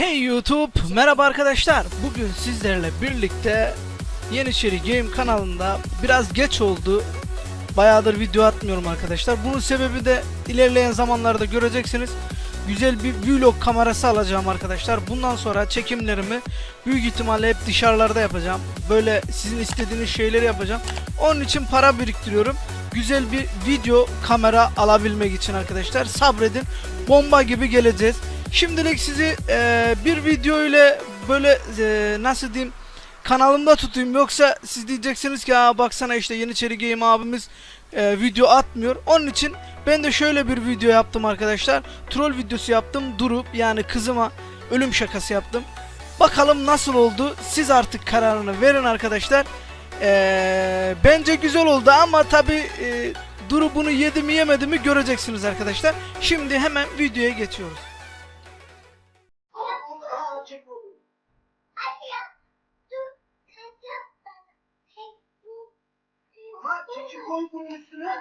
Hey YouTube, merhaba arkadaşlar. Bugün sizlerle birlikte Yeniçeri Game kanalında biraz geç oldu. Bayağıdır video atmıyorum arkadaşlar. Bunun sebebi de ilerleyen zamanlarda göreceksiniz. Güzel bir vlog kamerası alacağım arkadaşlar. Bundan sonra çekimlerimi büyük ihtimalle hep dışarılarda yapacağım. Böyle sizin istediğiniz şeyleri yapacağım. Onun için para biriktiriyorum. Güzel bir video kamera alabilmek için arkadaşlar. Sabredin. Bomba gibi geleceğiz. Şimdilik sizi e, bir video ile böyle e, nasıl diyeyim kanalımda tutayım yoksa siz diyeceksiniz ki Aa, baksana işte Yeniçeri Game abimiz e, video atmıyor. Onun için ben de şöyle bir video yaptım arkadaşlar. Troll videosu yaptım. Durup yani kızıma ölüm şakası yaptım. Bakalım nasıl oldu. Siz artık kararını verin arkadaşlar. E, bence güzel oldu ama tabi e, Duru bunu yedi mi yemedi mi göreceksiniz arkadaşlar. Şimdi hemen videoya geçiyoruz. Koy bunun üstüne.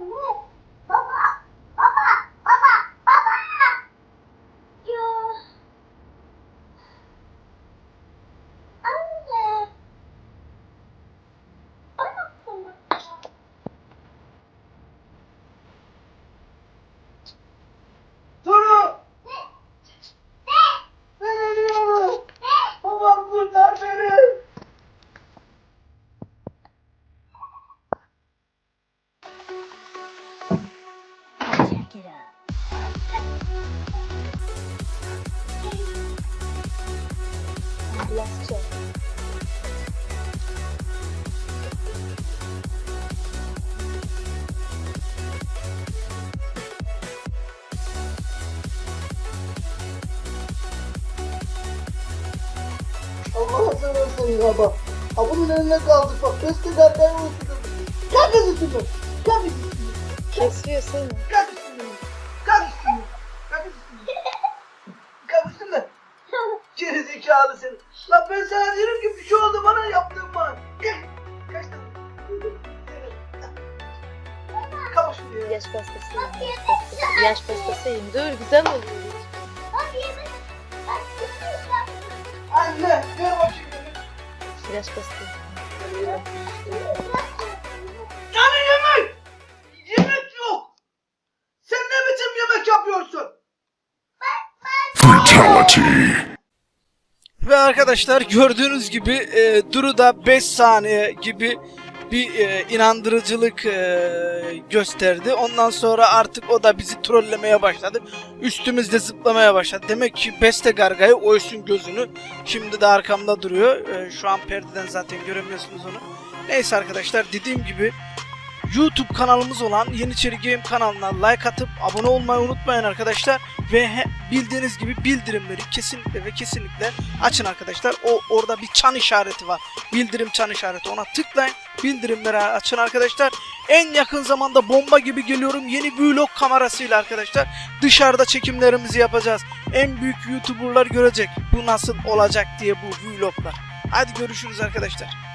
woo. İt out. Let's check. Allah'a seversen ya bak. Ha bunun eline kaldık bak. Besteler ben unuttum. Kalk kız üstüme. Kalk kız üstüme. Kesiyor seni. Kalk Yaş pastası yiyin. Yaş pastası. Yaş pastası yiyin. Dur güzel oluyor. Anne ver bakayım. Yaş pastası. Yani yemek. Yemek yok. Sen ne biçim yemek yapıyorsun? Ve arkadaşlar gördüğünüz gibi e, Duru'da 5 saniye gibi bir e, inandırıcılık e, gösterdi. Ondan sonra artık o da bizi trollemeye başladı. Üstümüzde zıplamaya başladı. Demek ki Beste Garga'yı oysun gözünü. Şimdi de arkamda duruyor. E, şu an perdeden zaten göremiyorsunuz onu. Neyse arkadaşlar dediğim gibi YouTube kanalımız olan Yeniçeri Game kanalına like atıp abone olmayı unutmayın arkadaşlar ve bildiğiniz gibi bildirimleri kesinlikle ve kesinlikle açın arkadaşlar. O orada bir çan işareti var. Bildirim çan işareti. Ona tıklayın. Bildirimleri açın arkadaşlar. En yakın zamanda bomba gibi geliyorum yeni vlog kamerasıyla arkadaşlar. Dışarıda çekimlerimizi yapacağız. En büyük YouTuber'lar görecek bu nasıl olacak diye bu vloglar. Hadi görüşürüz arkadaşlar.